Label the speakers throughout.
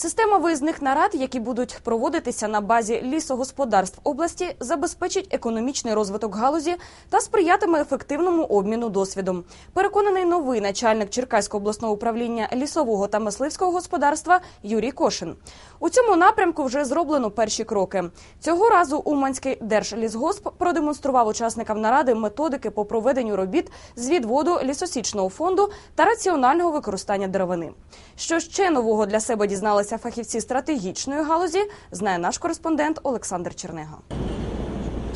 Speaker 1: Система виїзних нарад, які будуть проводитися на базі лісогосподарств області, забезпечить економічний розвиток галузі та сприятиме ефективному обміну досвідом. Переконаний новий начальник Черкаського обласного управління лісового та мисливського господарства Юрій Кошин. У цьому напрямку вже зроблено перші кроки. Цього разу Уманський держлісгосп продемонстрував учасникам наради методики по проведенню робіт з відводу лісосічного фонду та раціонального використання деревини. Що ще нового для себе дізналися фахівці стратегічної галузі, знає наш кореспондент Олександр Чернега.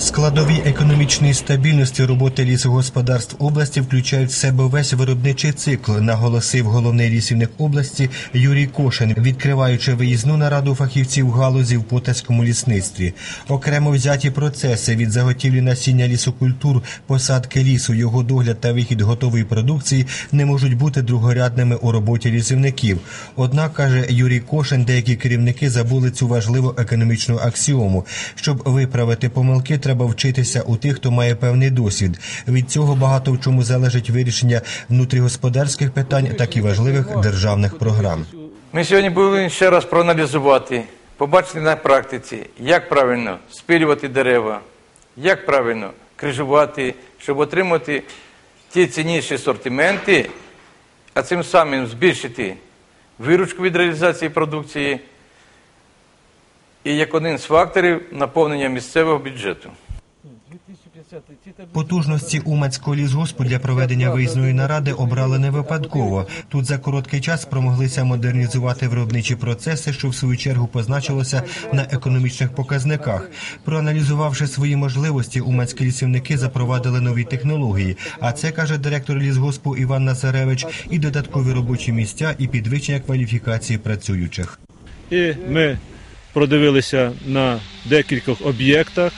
Speaker 2: Складові економічної стабільності роботи лісогосподарств області включають в себе весь виробничий цикл, наголосив головний лісівник області Юрій Кошин, відкриваючи виїзну нараду фахівців галузі в потаському лісництві. Окремо взяті процеси від заготівлі насіння лісокультур, посадки лісу, його догляд та вихід готової продукції не можуть бути другорядними у роботі лісівників. Однак каже Юрій Кошин, деякі керівники забули цю важливу економічну аксіому. Щоб виправити помилки, треба вчитися у тих, хто має певний досвід. Від цього багато в чому залежить вирішення внутрігосподарських питань, так і важливих державних програм.
Speaker 3: Ми сьогодні повинні ще раз проаналізувати, побачити на практиці, як правильно спилювати дерева, як правильно крижувати, щоб отримати ті цінніші сортименти, а цим самим збільшити виручку від реалізації продукції і як один з факторів наповнення місцевого бюджету.
Speaker 2: Потужності Уманського лісгоспу для проведення виїзної наради обрали не випадково. Тут за короткий час спромоглися модернізувати виробничі процеси, що в свою чергу позначилося на економічних показниках. Проаналізувавши свої можливості, уманські лісівники запровадили нові технології. А це каже директор лісгоспу Іван Назаревич, і додаткові робочі місця, і підвищення кваліфікації працюючих.
Speaker 4: І ми продивилися на декількох об'єктах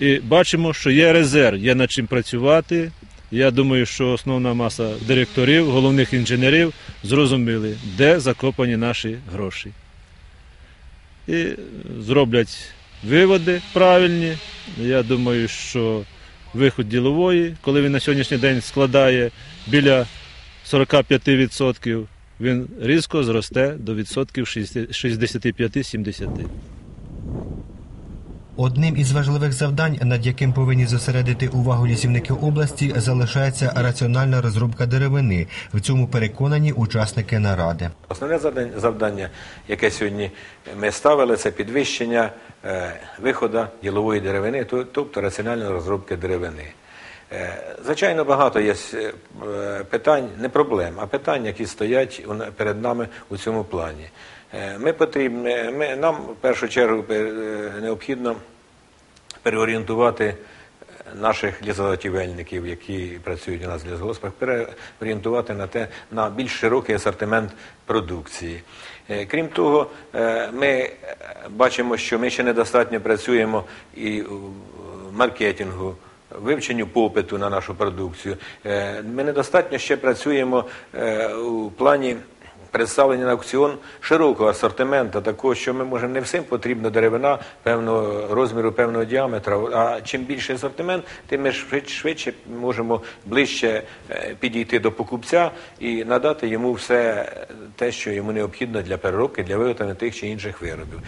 Speaker 4: і бачимо, що є резерв, є над чим працювати. Я думаю, що основна маса директорів, головних інженерів зрозуміли, де закопані наші гроші. І зроблять виводи правильні. Я думаю, що виход ділової, коли він на сьогоднішній день складає біля 45%, він різко зросте до відсотків 65-70%.
Speaker 2: Одним із важливих завдань, над яким повинні зосередити увагу лісівники області, залишається раціональна розробка деревини. В цьому переконані учасники наради.
Speaker 5: Основне завдання- завдання, яке сьогодні ми ставили, це підвищення е, виходу ділової деревини, то- тобто раціональної розробки деревини. Е, Звичайно, багато є е, питань, не проблем, а питань, які стоять перед нами у цьому плані. Е, Ми потрібні, ми, нам в першу чергу необхідно переорієнтувати наших лісозаготівельників, які працюють у нас в лісгоспах, переорієнтувати на те на більш широкий асортимент продукції. Крім того, ми бачимо, що ми ще недостатньо працюємо і в маркетингу. Вивченню попиту на нашу продукцію. Е, Ми недостатньо ще працюємо е, у плані представлення на аукціон широкого асортименту, такого, що ми можемо не всім потрібна деревина певного розміру, певного діаметра. А чим більший асортимент, тим ми швидше, можемо ближче е, підійти до покупця і надати йому все те, що йому необхідно для переробки, для виготовлення тих чи інших виробів.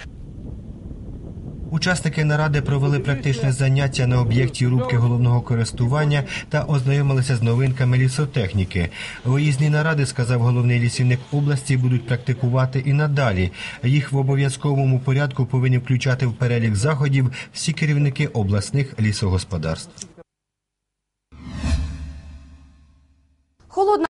Speaker 2: Учасники наради провели практичне заняття на об'єкті рубки головного користування та ознайомилися з новинками лісотехніки. Виїзні наради, сказав головний лісівник області, будуть практикувати і надалі. Їх в обов'язковому порядку повинні включати в перелік заходів всі керівники обласних лісогосподарств. Холодна